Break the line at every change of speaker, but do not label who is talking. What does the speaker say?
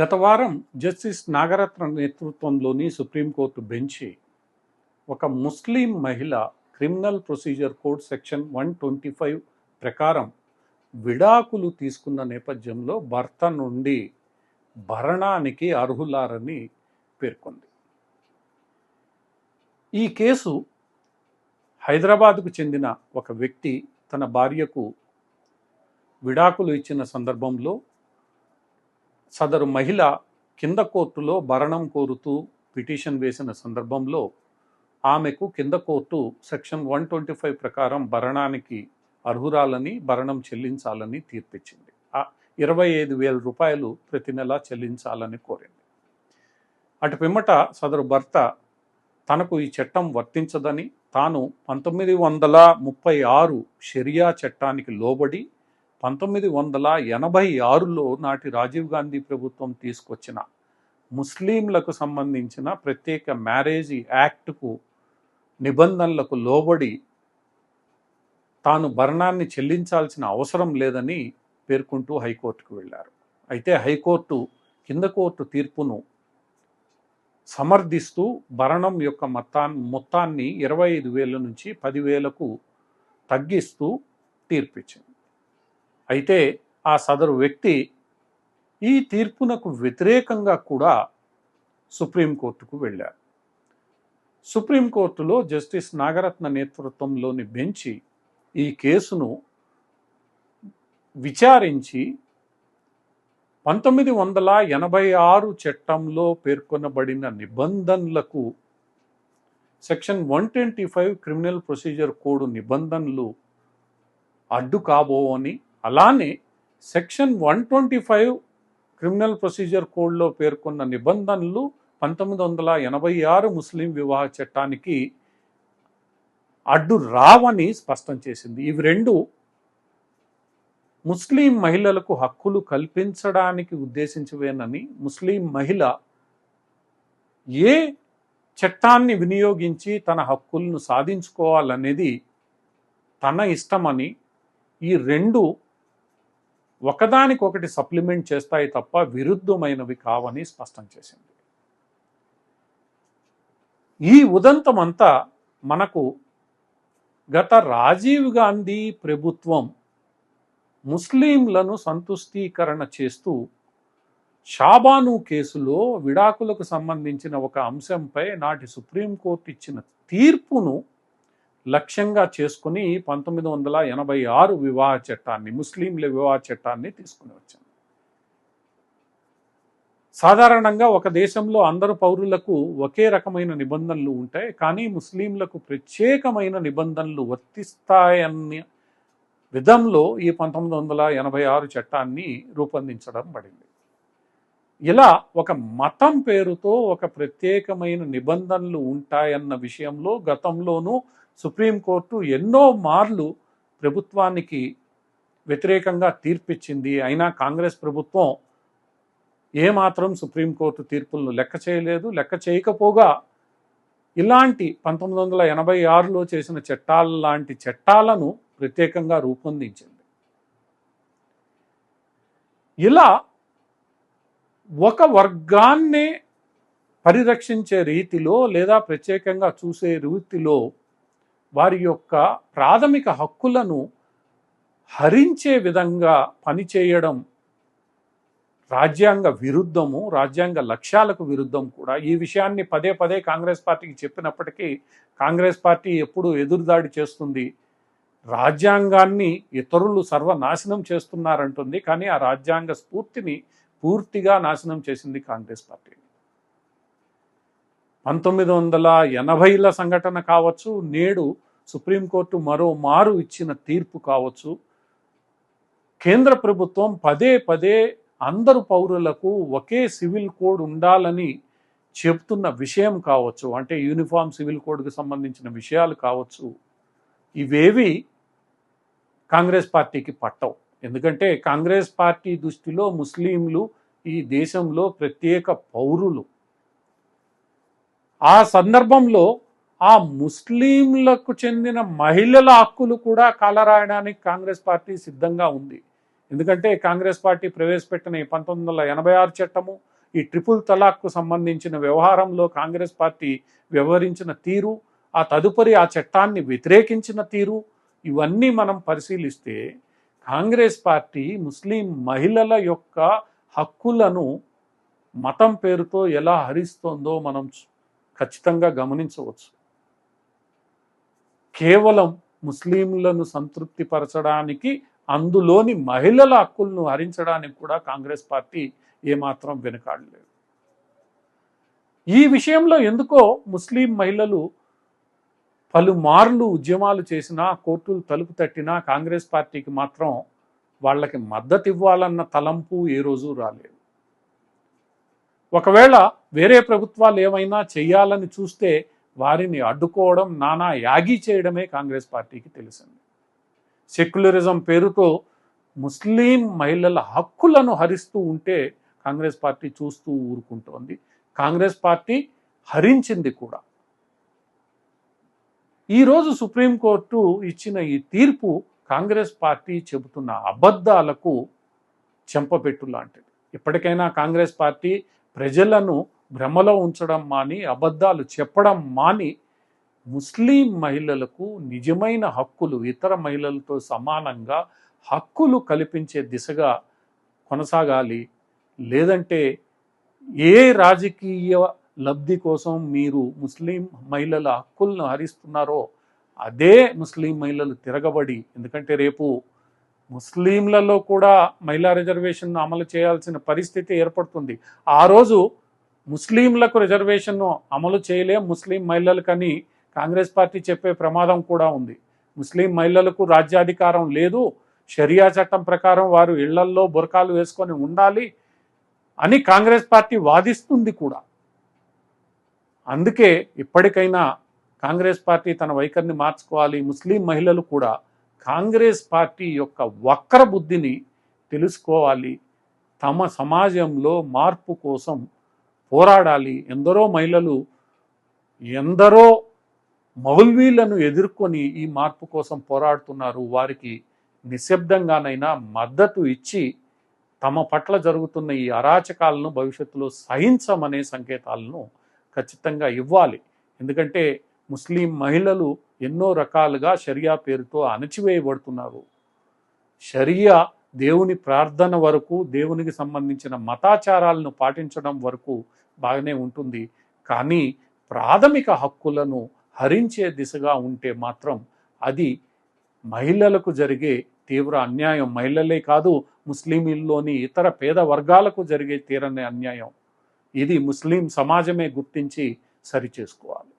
గత వారం జస్టిస్ నాగరత్న నేతృత్వంలోని సుప్రీంకోర్టు బెంచి ఒక ముస్లిం మహిళ criminal procedure code section one twenty five ప్రకారం విడాకులు తీసుకున్న నేపథ్యంలో భర్త నుండి భరణానికి అర్హులారని పేర్కొంది. ఈ కేసు హైదరాబాద్కు చెందిన ఒక వ్యక్తి తన భార్యకు విడాకులు ఇచ్చిన సందర్భంలో సదరు మహిళ కింద కోర్టులో భరణం కోరుతూ పిటిషన్ వేసిన సందర్భంలో ఆమెకు కింద court section one twenty five ప్రకారం భరణానికి అర్హురాలని భరణం చెల్లించాలని తీర్పిచ్చింది. ఇరవై ఐదు వేల రూపాయలు ప్రతి నెల చెల్లించాలని కోరింది. అటు పిమ్మట సదరు భర్త తనకు ఈ చట్టం వర్తించదని తాను పంతొమ్మిది వందల ముప్పై ఆరు షెరియా చట్టానికి లోబడి పంతొమ్మిది వందల ఎనభై ఆరులో నాటి రాజీవ్ గాంధీ ప్రభుత్వం తీసుకొచ్చిన ముస్లింలకు సంబంధించిన ప్రత్యేక మ్యారేజ్ యాక్ట్కు నిబంధనలకు లోబడి తాను భరణాన్ని చెల్లించాల్సిన అవసరం లేదని పేర్కొంటూ హైకోర్టుకు వెళ్ళారు. అయితే హైకోర్టు కింద కోర్టు తీర్పును సమర్థిస్తూ భరణం యొక్క మొత్తాన్ని మొత్తాన్ని ఇరవై ఐదు వేల నుంచి పదివేలకు తగ్గిస్తూ తీర్పిచ్చింది. అయితే ఆ సదరు వ్యక్తి ఈ తీర్పునకు వ్యతిరేకంగా కూడా సుప్రీంకోర్టుకు వెళ్ళారు సుప్రీంకోర్టులో జస్టిస్ నాగరత్న నేతృత్వంలోని బెంచి ఈ కేసును విచారించి పంతొమ్మిది వందల ఎనభై ఆరు చట్టంలో పేర్కొనబడిన నిబంధనలకు section one twenty five criminal procedure code నిబంధనలు అడ్డు కాబోవని అలానే section one twenty five criminal procedure కోడ్లో పేర్కొన్న నిబంధనలు పంతొమ్మిది వందల ఎనభై ఆరు ముస్లిం వివాహ చట్టానికి అడ్డు రావని స్పష్టం చేసింది. ఇవి రెండు ముస్లిం మహిళలకు హక్కులు కల్పించడానికి ఉద్దేశించవేనని ముస్లిం మహిళ ఏ చట్టాన్ని వినియోగించి తన హక్కులను సాధించుకోవాలనేది తన ఇష్టమని ఈ రెండు ఒకదానికొకటి సప్లిమెంట్ చేస్తాయి తప్ప విరుద్ధమైనవి కావని స్పష్టం చేసింది. ఈ ఉదంతమంతా మనకు గత రాజీవ్ గాంధీ ప్రభుత్వం ముస్లింలను సంతుష్టీకరణ చేస్తూ షాబాను కేసులో విడాకులకు సంబంధించిన ఒక అంశంపై నాటి సుప్రీంకోర్టు ఇచ్చిన తీర్పును లక్ష్యంగా చేసుకుని పంతొమ్మిది వందల ఎనభై ఆరు వివాహ చట్టాన్ని ముస్లింల వివాహ చట్టాన్ని తీసుకుని వచ్చింది సాధారణంగా ఒక దేశంలో అందరు పౌరులకు ఒకే రకమైన నిబంధనలు ఉంటాయి కానీ ముస్లింలకు ప్రత్యేకమైన నిబంధనలు వర్తిస్తాయన్న విధంలో ఈ పంతొమ్మిది వందల ఎనభై ఆరు చట్టాన్ని రూపొందించడం పడింది. ఇలా ఒక మతం పేరుతో ఒక ప్రత్యేకమైన నిబంధనలు ఉంటాయన్న విషయంలో గతంలోనూ సుప్రీంకోర్టు ఎన్నో మార్లు ప్రభుత్వానికి వ్యతిరేకంగా తీర్పిచ్చింది. అయినా కాంగ్రెస్ ప్రభుత్వం ఏమాత్రం సుప్రీంకోర్టు తీర్పులను లెక్క చేయలేదు. లెక్క చేయకపోగా ఇలాంటి పంతొమ్మిది వందల ఎనభై ఆరులో చేసిన చట్టాల లాంటి చట్టాలను ప్రత్యేకంగా రూపొందించింది. ఇలా ఒక వర్గాన్నే పరిరక్షించే రీతిలో లేదా ప్రత్యేకంగా చూసే రీతిలో వారి యొక్క ప్రాథమిక హక్కులను హరించే విధంగా పనిచేయడం రాజ్యాంగ విరుద్ధము రాజ్యాంగ లక్ష్యాలకు విరుద్ధం కూడా. ఈ విషయాన్ని పదే పదే కాంగ్రెస్ పార్టీకి చెప్పినప్పటికీ కాంగ్రెస్ పార్టీ ఎప్పుడు ఎదురుదాడి చేస్తుంది. రాజ్యాంగాన్ని ఇతరులు సర్వనాశనం చేస్తున్నారంటుంది కానీ ఆ రాజ్యాంగ స్ఫూర్తిని పూర్తిగా నాశనం చేసింది కాంగ్రెస్ పార్టీ. పంతొమ్మిది వందల ఎనభైల సంఘటన కావచ్చు నేడు సుప్రీంకోర్టు మరో మారు ఇచ్చిన తీర్పు కావచ్చు. కేంద్ర ప్రభుత్వం పదే పదే అందరు పౌరులకు ఒకే సివిల్ కోడ్ ఉండాలని చెప్తున్న విషయం కావచ్చు. అంటే యూనిఫామ్ సివిల్ కోడ్కి సంబంధించిన విషయాలు కావచ్చు. ఇవేవి కాంగ్రెస్ పార్టీకి పట్టవు. ఎందుకంటే కాంగ్రెస్ పార్టీ దృష్టిలో ముస్లింలు ఈ దేశంలో ప్రత్యేక పౌరులు. ఆ సందర్భంలో ఆ ముస్లింలకు చెందిన మహిళల హక్కులు కూడా కాలరాయడానికి కాంగ్రెస్ పార్టీ సిద్ధంగా ఉంది. ఎందుకంటే కాంగ్రెస్ పార్టీ ప్రవేశపెట్టిన ఈ పంతొమ్మిది ఎనభై ఆరు చట్టము ఈ ట్రిపుల్ తలాక్కు సంబంధించిన వ్యవహారంలో కాంగ్రెస్ పార్టీ వ్యవహరించిన తీరు ఆ తదుపరి ఆ చట్టాన్ని వ్యతిరేకించిన తీరు ఇవన్నీ మనం పరిశీలిస్తే కాంగ్రెస్ పార్టీ ముస్లిం మహిళల యొక్క హక్కులను మతం పేరుతో ఎలా హరిస్తోందో మనం ఖచ్చితంగా గమనించవచ్చు. కేవలం ముస్లింలను సంతృప్తిపరచడానికి అందులోని మహిళల హక్కులను హరించడానికి కూడా కాంగ్రెస్ పార్టీ ఏమాత్రం వెనుకాడలేదు. ఈ విషయంలో ఎందుకో ముస్లిం మహిళలు పలుమార్లు ఉద్యమాలు చేసినా కోర్టులు తలుపు తట్టినా కాంగ్రెస్ పార్టీకి మాత్రం వాళ్ళకి మద్దతు ఇవ్వాలన్న తలంపు ఏ రోజు రాలేదు. ఒకవేళ వేరే ప్రభుత్వాలు ఏమైనా చేయాలని చూస్తే వారిని అడ్డుకోవడం నానా యాగి చేయడమే కాంగ్రెస్ పార్టీకి తెలిసింది సెక్యులరిజం పేరుతో ముస్లిం మహిళల హక్కులను హరిస్తూ ఉంటే కాంగ్రెస్ పార్టీ చూస్తూ ఊరుకుంటోంది. కాంగ్రెస్ పార్టీ హరించింది కూడా. ఈరోజు సుప్రీంకోర్టు ఇచ్చిన ఈ తీర్పు కాంగ్రెస్ పార్టీ చెబుతున్న అబద్ధాలకు చెంపపెట్టు లాంటిది ఇప్పటికైనా కాంగ్రెస్ పార్టీ ప్రజలను భ్రమలో ఉంచడం మాని అబద్ధాలు చెప్పడం మాని ముస్లిం మహిళలకు నిజమైన హక్కులు ఇతర మహిళలతో సమానంగా హక్కులు కల్పించే దిశగా కొనసాగాలి. లేదంటే ఏ రాజకీయ లబ్ధి కోసం మీరు ముస్లిం మహిళల హక్కులను హరిస్తున్నారో అదే ముస్లిం మహిళలు తిరగబడి ఎందుకంటే రేపు ముస్లింలలో కూడా మహిళా రిజర్వేషన్ అమలు చేయాల్సిన పరిస్థితి ఏర్పడుతుంది. ఆ రోజు ముస్లింలకు రిజర్వేషన్ అమలు చేయలే ముస్లిం మహిళలకని కాంగ్రెస్ పార్టీ చెప్పే ప్రమాదం కూడా ఉంది. ముస్లిం మహిళలకు రాజ్యాధికారం లేదు. షరియా చట్టం ప్రకారం వారు ఇళ్ళల్లో బురకాలు వేసుకొని ఉండాలి అని కాంగ్రెస్ పార్టీ వాదిస్తుంది కూడా. అందుకే ఇప్పటికైనా కాంగ్రెస్ పార్టీ తన వైఖరిని మార్చుకోవాలి. ముస్లిం మహిళలు కూడా కాంగ్రెస్ పార్టీ యొక్క వక్ర బుద్ధిని తెలుసుకోవాలి. తమ సమాజంలో మార్పు కోసం పోరాడాలి. ఎందరో మహిళలు ఎందరో మౌల్వీలను ఎదుర్కొని ఈ మార్పు కోసం పోరాడుతున్నారు. వారికి నిశ్శబ్దంగానైనా మద్దతు ఇచ్చి తమ పట్ల జరుగుతున్న ఈ అరాచకాలను భవిష్యత్తులో సహించమనే సంకేతాలను ఖచ్చితంగా ఇవ్వాలి. ఎందుకంటే ముస్లిం మహిళలు ఎన్నో రకాలుగా షరియా పేరుతో అణచివేయబడుతున్నారు. షరియా దేవుని ప్రార్థన వరకు దేవునికి సంబంధించిన మతాచారాలను పాటించడం వరకు బాగానే ఉంటుంది. కానీ ప్రాథమిక హక్కులను హరించే దిశగా ఉంటే మాత్రం అది మహిళలకు జరిగే తీవ్ర అన్యాయం. మహిళలే కాదు ముస్లింల్లోని ఇతర పేద వర్గాలకు జరిగే తీరని అన్యాయం. ఇది ముస్లిం సమాజమే గుర్తించి సరిచేసుకోవాలి.